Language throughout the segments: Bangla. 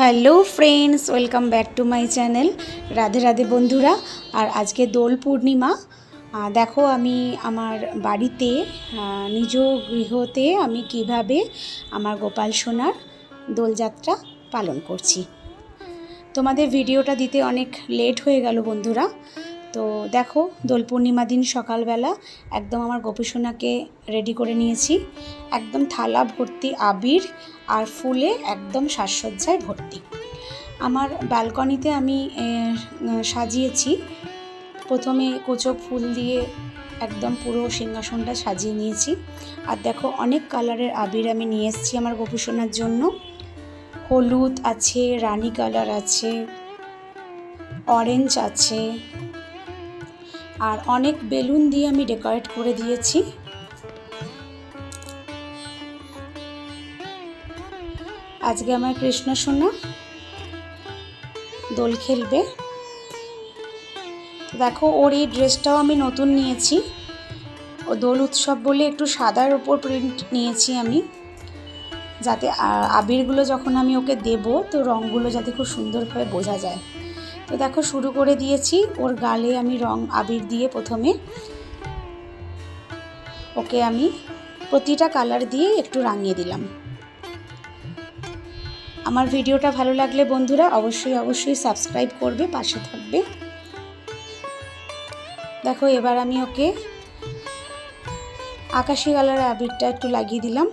Hello friends, welcome back to my channel Radhe Radhe বন্ধুরা। আর আজকে দোল পূর্ণিমা। দেখো আমি আমার বাড়িতে নিজ গৃহতে আমি কীভাবে আমার গোপাল সোনার দোলযাত্রা পালন করছি। তোমাদের ভিডিওটা দিতে অনেক লেট হয়ে গেল বন্ধুরা। তো দেখো দোল পূর্ণিমা দিন সকালবেলা একদম আমার গোপীসোনাকে রেডি করে নিয়েছি। একদম থালা ভর্তি আবির আর ফুলে একদম সাজসজ্জায় ভর্তি। আমার ব্যালকনিতে আমি সাজিয়েছি। প্রথমে কুচো ফুল দিয়ে একদম পুরো সিংহাসনটা সাজিয়ে নিয়েছি। আর দেখো, অনেক কালারের আবির আমি নিয়ে এসেছি আমার গোপুসোনার জন্য। হলুদ আছে, রানী কালার আছে অরেঞ্জ আছে আর অনেক বেলুন দিয়ে আমি ডেকোরেট করে দিয়েছি। আজকে আমার কৃষ্ণ সোনা দোল খেলবে। দেখো, ওর এই ড্রেসটাও আমি নতুন নিয়েছি। ও দোল উৎসব বলে একটু সাদার ওপর প্রিন্ট নিয়েছি আমি। যাতে আবিরগুলো যখন আমি ওকে দেব, তো রঙগুলো যাতে খুব সুন্দরভাবে বোঝা যায়। তো দেখো, শুরু করে দিয়েছি। ওর গালে আমি রং আবির দিয়ে প্রথমে ওকে আমি প্রতিটা কালার দিয়ে একটু রাঙিয়ে দিলাম। আমার ভিডিওটা ভালো লাগলে বন্ধুরা অবশ্যই অবশ্যই সাবস্ক্রাইব করবে, পাশে থাকবে। দেখো, এবার আমি ওকে আকাশি কালারের আবিরটা একটু লাগিয়ে দিলাম।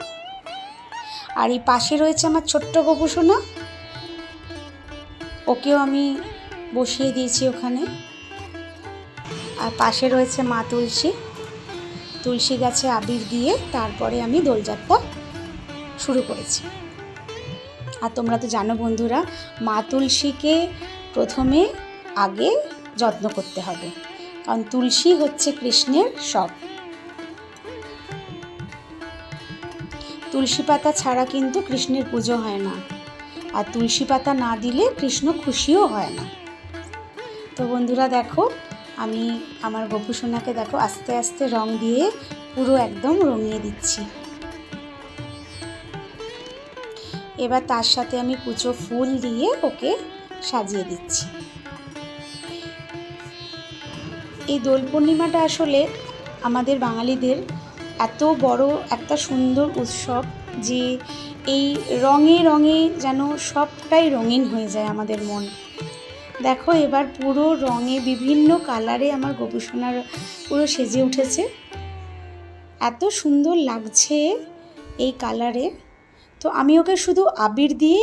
আর এই পাশে রয়েছে আমার ছোট্ট গোপুসোনা ওকেও আমি বসিয়ে দিয়েছি ওখানে। আর পাশে রয়েছে মা তুলসী। তুলসী গাছে আবির দিয়ে তারপরে আমি দোলযাত্রা শুরু করেছি। আর তোমরা তো জানো বন্ধুরা, মা তুলসীকে প্রথমে আগে যত্ন করতে হবে। কারণ তুলসী হচ্ছে কৃষ্ণের সব। তুলসী পাতা ছাড়া কিন্তু কৃষ্ণের পুজো হয় না। আর তুলসী পাতা না দিলে কৃষ্ণ খুশিও হয় না। তো বন্ধুরা দেখো, আমি আমার গোপুসোনাকে দেখো আস্তে আস্তে রং দিয়ে পুরো একদম রঙিয়ে দিচ্ছি। এবার তার সাথে আমি কুচো ফুল দিয়ে ওকে সাজিয়ে দিচ্ছি। এই দোল পূর্ণিমাটা আসলে আমাদের বাঙালিদের এত বড় একটা সুন্দর উৎসব যে এই রঙে রঙে যেন সবটাই রঙিন হয়ে যায় আমাদের মন। দেখো এবার পুরো রঙে বিভিন্ন কালারে আমার গবেষণার পুরো সেজে উঠেছে। এত সুন্দর লাগছে এই কালারে। তো আমি ওকে শুধু আবির দিয়ে